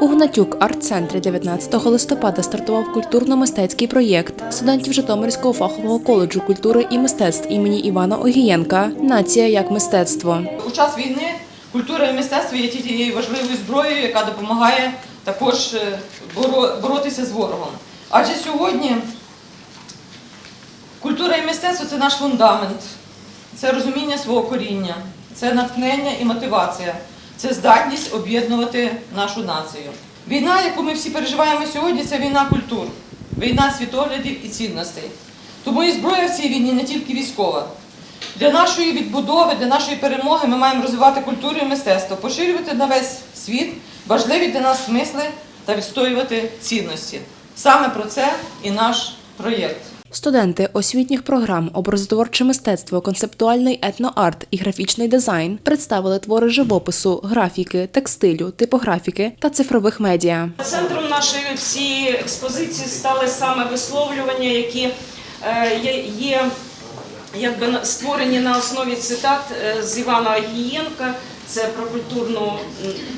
у Гнатюк арт-центрі 19 листопада стартував культурно-мистецький проєкт студентів Житомирського фахового коледжу культури і мистецтв імені Івана Огієнка Нація як мистецтво. У час війни культура і мистецтво є тією важливою зброєю, яка допомагає також е, боротися з ворогом. Адже сьогодні культура і мистецтво це наш фундамент, це розуміння свого коріння, це натхнення і мотивація, це здатність об'єднувати нашу націю. Війна, яку ми всі переживаємо сьогодні, це війна культур, війна світоглядів і цінностей. Тому і зброя в цій війні не тільки військова. Для нашої відбудови, для нашої перемоги ми маємо розвивати культуру і мистецтво, поширювати на весь світ важливі для нас смисли та відстоювати цінності. Саме про це і наш проєкт. Студенти освітніх програм образотворче мистецтво, концептуальний етноарт і графічний дизайн представили твори живопису, графіки, текстилю, типографіки та цифрових медіа. Центром нашої всієї експозиції стали саме висловлювання, які е, є, є якби створені на основі цитат е, з Івана Агієнка. Це про культурну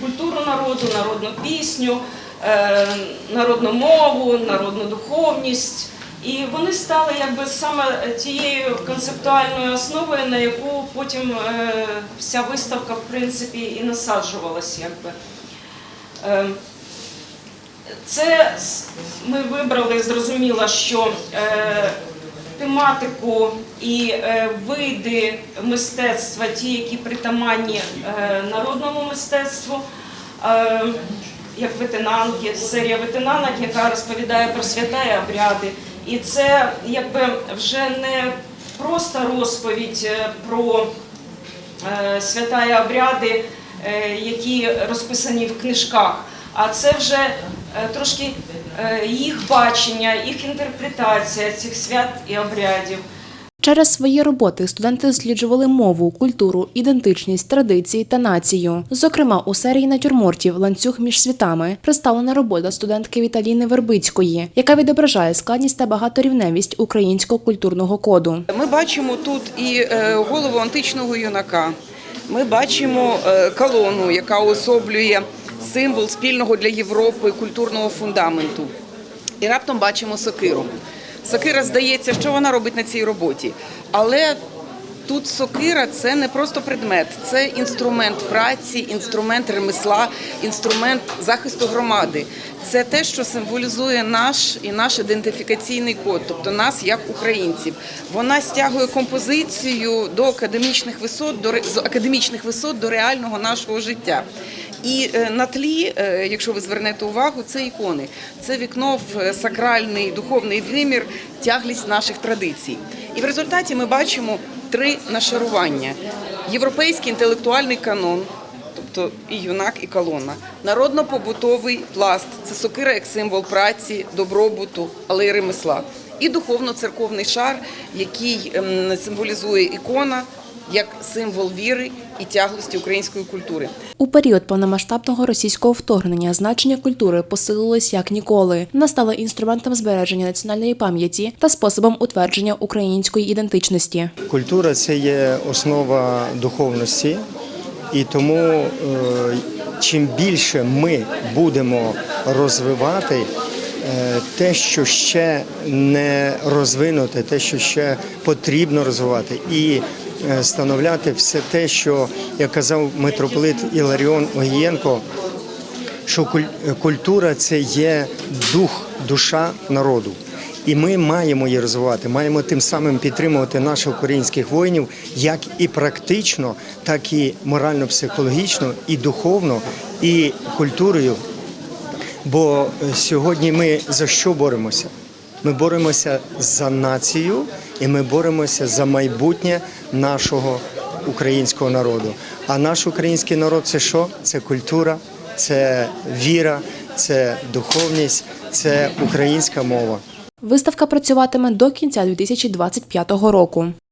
культуру народу, народну пісню, е, народну мову, народну духовність. І вони стали якби саме тією концептуальною основою, на яку потім е, вся виставка в принципі і насаджувалась. Якби. Це ми вибрали, зрозуміло, що тематику і е, види мистецтва, ті, які притаманні е, народному мистецтву, е, як ветенанки, серія ветенанок, яка розповідає про свята і обряди. І це якби вже не просто розповідь про свята і обряди, які розписані в книжках, а це вже трошки е, їх бачення, їх інтерпретація цих свят і обрядів. Через свої роботи студенти досліджували мову, культуру, ідентичність, традиції та націю. Зокрема, у серії натюрмортів Ланцюг між світами представлена робота студентки Віталіни Вербицької, яка відображає складність та багаторівневість українського культурного коду. Ми бачимо тут і е, голову античного юнака. Ми бачимо е, колону, яка особлює символ спільного для Європи культурного фундаменту. І раптом бачимо сокиру. Сокира здається, що вона робить на цій роботі. Але тут сокира це не просто предмет, це інструмент праці, інструмент ремесла, інструмент захисту громади. Це те, що символізує наш і наш ідентифікаційний код, тобто нас як українців. Вона стягує композицію до академічних висот, до академічних висот до реального нашого життя. І е, на тлі, е, якщо ви звернете увагу, це ікони. Це вікно в е, сакральний духовний вимір, тяглість наших традицій. І в результаті ми бачимо три нашарування: європейський інтелектуальний канон. Тобто і юнак, і колона. Народно-побутовий пласт це сокира як символ праці, добробуту, але й ремесла. І духовно-церковний шар, який ем, символізує ікона як символ віри і тяглості української культури. У період повномасштабного російського вторгнення значення культури посилилось як ніколи. Вона стала інструментом збереження національної пам'яті та способом утвердження української ідентичності. Культура це є основа духовності, і тому е, чим більше ми будемо розвивати е, те, що ще не розвинуте, те, що ще потрібно розвивати, і становляти все те, що як казав митрополит Іларіон Огієнко, що куль- культура це є дух, душа народу. І ми маємо її розвивати, маємо тим самим підтримувати наших українських воїнів як і практично, так і морально-психологічно, і духовно, і культурою. Бо е, сьогодні ми за що боремося? Ми боремося за націю і ми боремося за майбутнє нашого українського народу. А наш український народ це що? Це культура, це віра, це духовність, це українська мова. Виставка працюватиме до кінця 2025 року.